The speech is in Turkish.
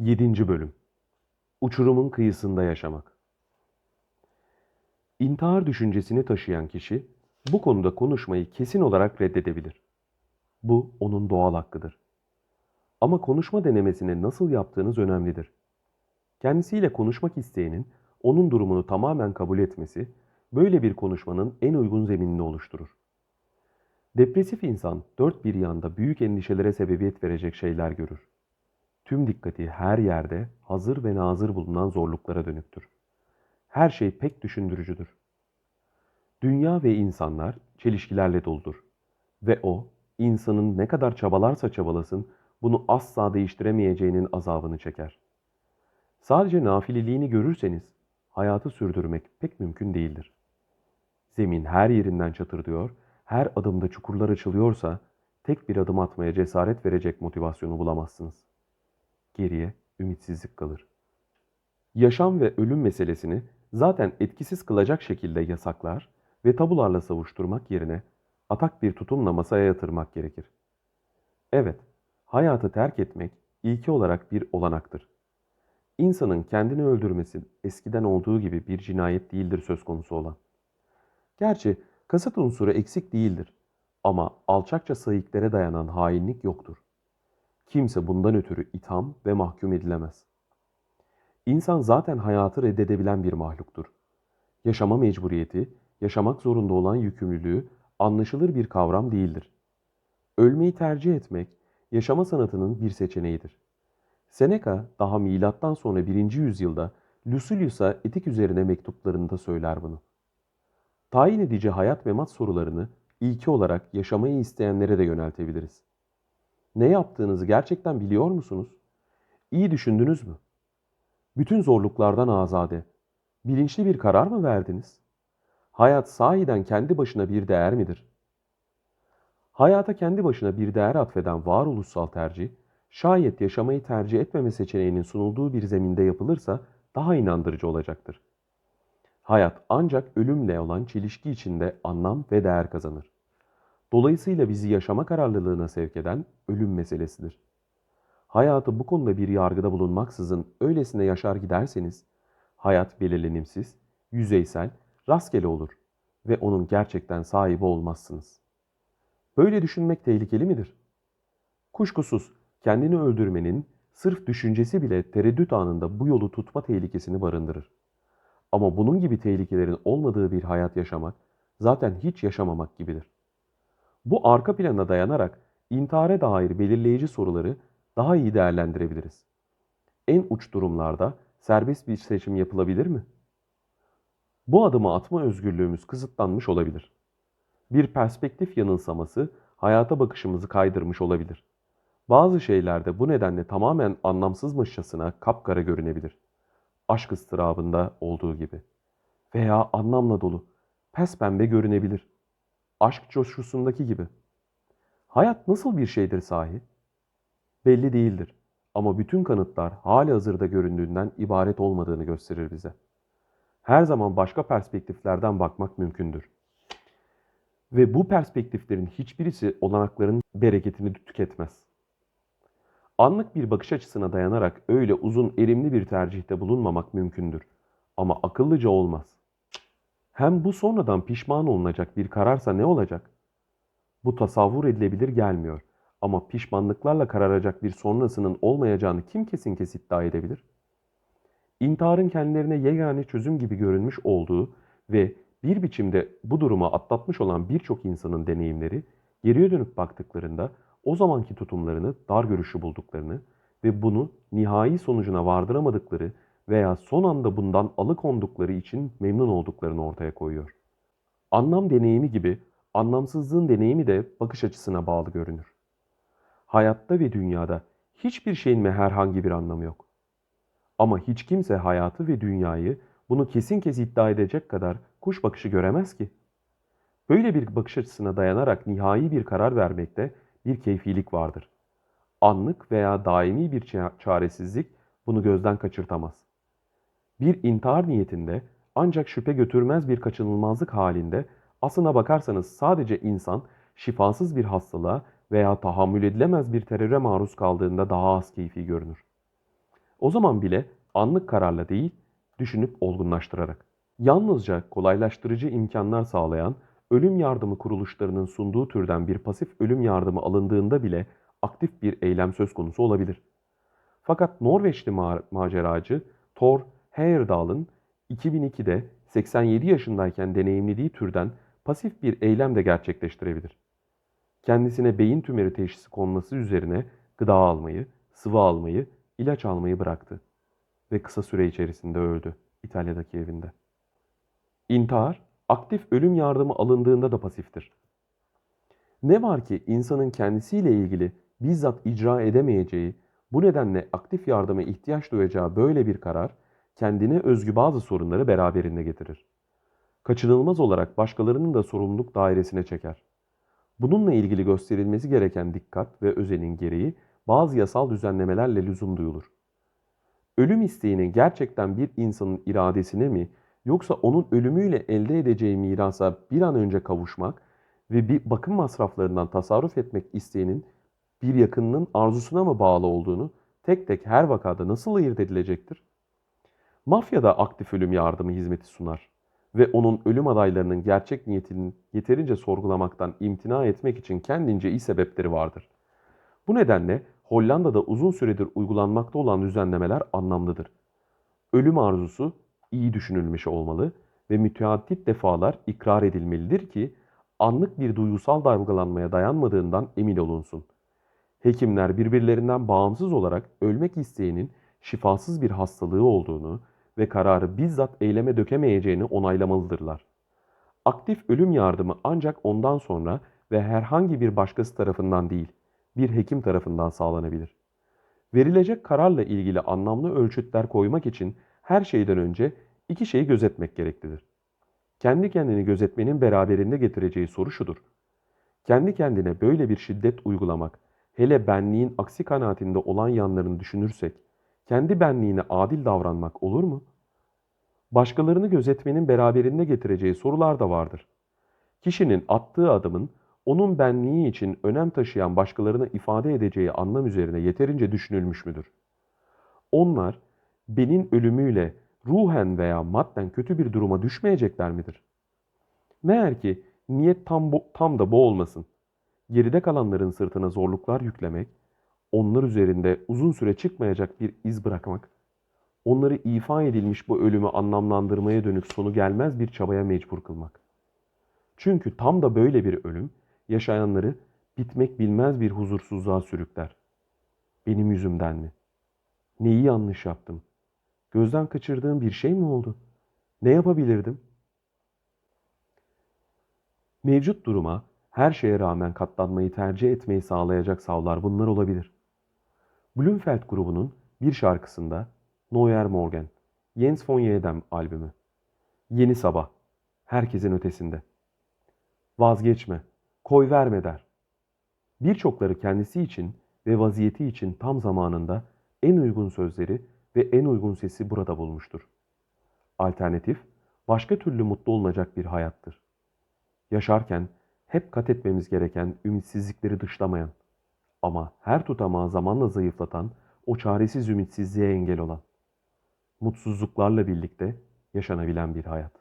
7. Bölüm Uçurumun kıyısında yaşamak İntihar düşüncesini taşıyan kişi bu konuda konuşmayı kesin olarak reddedebilir. Bu onun doğal hakkıdır. Ama konuşma denemesini nasıl yaptığınız önemlidir. Kendisiyle konuşmak isteyenin onun durumunu tamamen kabul etmesi böyle bir konuşmanın en uygun zeminini oluşturur. Depresif insan dört bir yanda büyük endişelere sebebiyet verecek şeyler görür. Tüm dikkati her yerde hazır ve nazır bulunan zorluklara dönüktür. Her şey pek düşündürücüdür. Dünya ve insanlar çelişkilerle doludur. Ve o, insanın ne kadar çabalarsa çabalasın, bunu asla değiştiremeyeceğinin azabını çeker. Sadece nafileliğini görürseniz, hayatı sürdürmek pek mümkün değildir. Zemin her yerinden çatırdıyor, her adımda çukurlar açılıyorsa, tek bir adım atmaya cesaret verecek motivasyonu bulamazsınız geriye ümitsizlik kalır. Yaşam ve ölüm meselesini zaten etkisiz kılacak şekilde yasaklar ve tabularla savuşturmak yerine atak bir tutumla masaya yatırmak gerekir. Evet, hayatı terk etmek ilki olarak bir olanaktır. İnsanın kendini öldürmesi eskiden olduğu gibi bir cinayet değildir söz konusu olan. Gerçi kasıt unsuru eksik değildir ama alçakça sayıklara dayanan hainlik yoktur. Kimse bundan ötürü itham ve mahkum edilemez. İnsan zaten hayatı reddedebilen bir mahluktur. Yaşama mecburiyeti, yaşamak zorunda olan yükümlülüğü anlaşılır bir kavram değildir. Ölmeyi tercih etmek, yaşama sanatının bir seçeneğidir. Seneca daha milattan sonra 1. yüzyılda Lucilius'a etik üzerine mektuplarında söyler bunu. Tayin edici hayat ve mat sorularını ilki olarak yaşamayı isteyenlere de yöneltebiliriz. Ne yaptığınızı gerçekten biliyor musunuz? İyi düşündünüz mü? Bütün zorluklardan azade, bilinçli bir karar mı verdiniz? Hayat sahiden kendi başına bir değer midir? Hayata kendi başına bir değer atfeden varoluşsal tercih, şayet yaşamayı tercih etmeme seçeneğinin sunulduğu bir zeminde yapılırsa daha inandırıcı olacaktır. Hayat ancak ölümle olan çelişki içinde anlam ve değer kazanır. Dolayısıyla bizi yaşama kararlılığına sevk eden ölüm meselesidir. Hayatı bu konuda bir yargıda bulunmaksızın öylesine yaşar giderseniz, hayat belirlenimsiz, yüzeysel, rastgele olur ve onun gerçekten sahibi olmazsınız. Böyle düşünmek tehlikeli midir? Kuşkusuz kendini öldürmenin sırf düşüncesi bile tereddüt anında bu yolu tutma tehlikesini barındırır. Ama bunun gibi tehlikelerin olmadığı bir hayat yaşamak zaten hiç yaşamamak gibidir. Bu arka plana dayanarak intihara dair belirleyici soruları daha iyi değerlendirebiliriz. En uç durumlarda serbest bir seçim yapılabilir mi? Bu adımı atma özgürlüğümüz kısıtlanmış olabilir. Bir perspektif yanılsaması hayata bakışımızı kaydırmış olabilir. Bazı şeylerde bu nedenle tamamen anlamsızmışçasına kapkara görünebilir. Aşk ıstırabında olduğu gibi. Veya anlamla dolu, pes pembe görünebilir aşk coşkusundaki gibi. Hayat nasıl bir şeydir sahi? Belli değildir ama bütün kanıtlar hali hazırda göründüğünden ibaret olmadığını gösterir bize. Her zaman başka perspektiflerden bakmak mümkündür. Ve bu perspektiflerin hiçbirisi olanakların bereketini tüketmez. Anlık bir bakış açısına dayanarak öyle uzun erimli bir tercihte bulunmamak mümkündür. Ama akıllıca olmaz. Hem bu sonradan pişman olunacak bir kararsa ne olacak? Bu tasavvur edilebilir gelmiyor. Ama pişmanlıklarla kararacak bir sonrasının olmayacağını kim kesin kes iddia edebilir? İntiharın kendilerine yegane çözüm gibi görünmüş olduğu ve bir biçimde bu duruma atlatmış olan birçok insanın deneyimleri geriye dönüp baktıklarında o zamanki tutumlarını dar görüşü bulduklarını ve bunu nihai sonucuna vardıramadıkları veya son anda bundan alıkondukları için memnun olduklarını ortaya koyuyor. Anlam deneyimi gibi anlamsızlığın deneyimi de bakış açısına bağlı görünür. Hayatta ve dünyada hiçbir şeyin mi herhangi bir anlamı yok. Ama hiç kimse hayatı ve dünyayı bunu kesin kez iddia edecek kadar kuş bakışı göremez ki. Böyle bir bakış açısına dayanarak nihai bir karar vermekte bir keyfilik vardır. Anlık veya daimi bir çaresizlik bunu gözden kaçırtamaz bir intihar niyetinde ancak şüphe götürmez bir kaçınılmazlık halinde aslına bakarsanız sadece insan şifasız bir hastalığa veya tahammül edilemez bir teröre maruz kaldığında daha az keyfi görünür. O zaman bile anlık kararla değil, düşünüp olgunlaştırarak. Yalnızca kolaylaştırıcı imkanlar sağlayan ölüm yardımı kuruluşlarının sunduğu türden bir pasif ölüm yardımı alındığında bile aktif bir eylem söz konusu olabilir. Fakat Norveçli ma- maceracı Thor Heyerdahl'ın 2002'de 87 yaşındayken deneyimlediği türden pasif bir eylem de gerçekleştirebilir. Kendisine beyin tümörü teşhisi konması üzerine gıda almayı, sıvı almayı, ilaç almayı bıraktı ve kısa süre içerisinde öldü İtalya'daki evinde. İntihar, aktif ölüm yardımı alındığında da pasiftir. Ne var ki insanın kendisiyle ilgili bizzat icra edemeyeceği, bu nedenle aktif yardıma ihtiyaç duyacağı böyle bir karar, kendine özgü bazı sorunları beraberinde getirir. Kaçınılmaz olarak başkalarının da sorumluluk dairesine çeker. Bununla ilgili gösterilmesi gereken dikkat ve özenin gereği bazı yasal düzenlemelerle lüzum duyulur. Ölüm isteğinin gerçekten bir insanın iradesine mi yoksa onun ölümüyle elde edeceği mirasa bir an önce kavuşmak ve bir bakım masraflarından tasarruf etmek isteğinin bir yakınının arzusuna mı bağlı olduğunu tek tek her vakada nasıl ayırt edilecektir? Mafya da aktif ölüm yardımı hizmeti sunar ve onun ölüm adaylarının gerçek niyetini yeterince sorgulamaktan imtina etmek için kendince iyi sebepleri vardır. Bu nedenle Hollanda'da uzun süredir uygulanmakta olan düzenlemeler anlamlıdır. Ölüm arzusu iyi düşünülmüş olmalı ve müteaddit defalar ikrar edilmelidir ki anlık bir duygusal dalgalanmaya dayanmadığından emin olunsun. Hekimler birbirlerinden bağımsız olarak ölmek isteyenin şifasız bir hastalığı olduğunu ve kararı bizzat eyleme dökemeyeceğini onaylamalıdırlar. Aktif ölüm yardımı ancak ondan sonra ve herhangi bir başkası tarafından değil, bir hekim tarafından sağlanabilir. Verilecek kararla ilgili anlamlı ölçütler koymak için her şeyden önce iki şeyi gözetmek gereklidir. Kendi kendini gözetmenin beraberinde getireceği soru şudur. Kendi kendine böyle bir şiddet uygulamak, hele benliğin aksi kanaatinde olan yanlarını düşünürsek, kendi benliğine adil davranmak olur mu? Başkalarını gözetmenin beraberinde getireceği sorular da vardır. Kişinin attığı adımın onun benliği için önem taşıyan başkalarına ifade edeceği anlam üzerine yeterince düşünülmüş müdür? Onlar benim ölümüyle ruhen veya madden kötü bir duruma düşmeyecekler midir? Meğer ki niyet tam, tam da bu olmasın. Geride kalanların sırtına zorluklar yüklemek, onlar üzerinde uzun süre çıkmayacak bir iz bırakmak, onları ifa edilmiş bu ölümü anlamlandırmaya dönük sonu gelmez bir çabaya mecbur kılmak. Çünkü tam da böyle bir ölüm, yaşayanları bitmek bilmez bir huzursuzluğa sürükler. Benim yüzümden mi? Neyi yanlış yaptım? Gözden kaçırdığım bir şey mi oldu? Ne yapabilirdim? Mevcut duruma her şeye rağmen katlanmayı tercih etmeyi sağlayacak savlar bunlar olabilir. Blumfeld grubunun bir şarkısında Neuer Morgen, Jens von Yedem albümü. Yeni sabah, herkesin ötesinde. Vazgeçme, koy verme der. Birçokları kendisi için ve vaziyeti için tam zamanında en uygun sözleri ve en uygun sesi burada bulmuştur. Alternatif, başka türlü mutlu olunacak bir hayattır. Yaşarken hep kat etmemiz gereken ümitsizlikleri dışlamayan ama her tutamağı zamanla zayıflatan o çaresiz ümitsizliğe engel olan, mutsuzluklarla birlikte yaşanabilen bir hayat.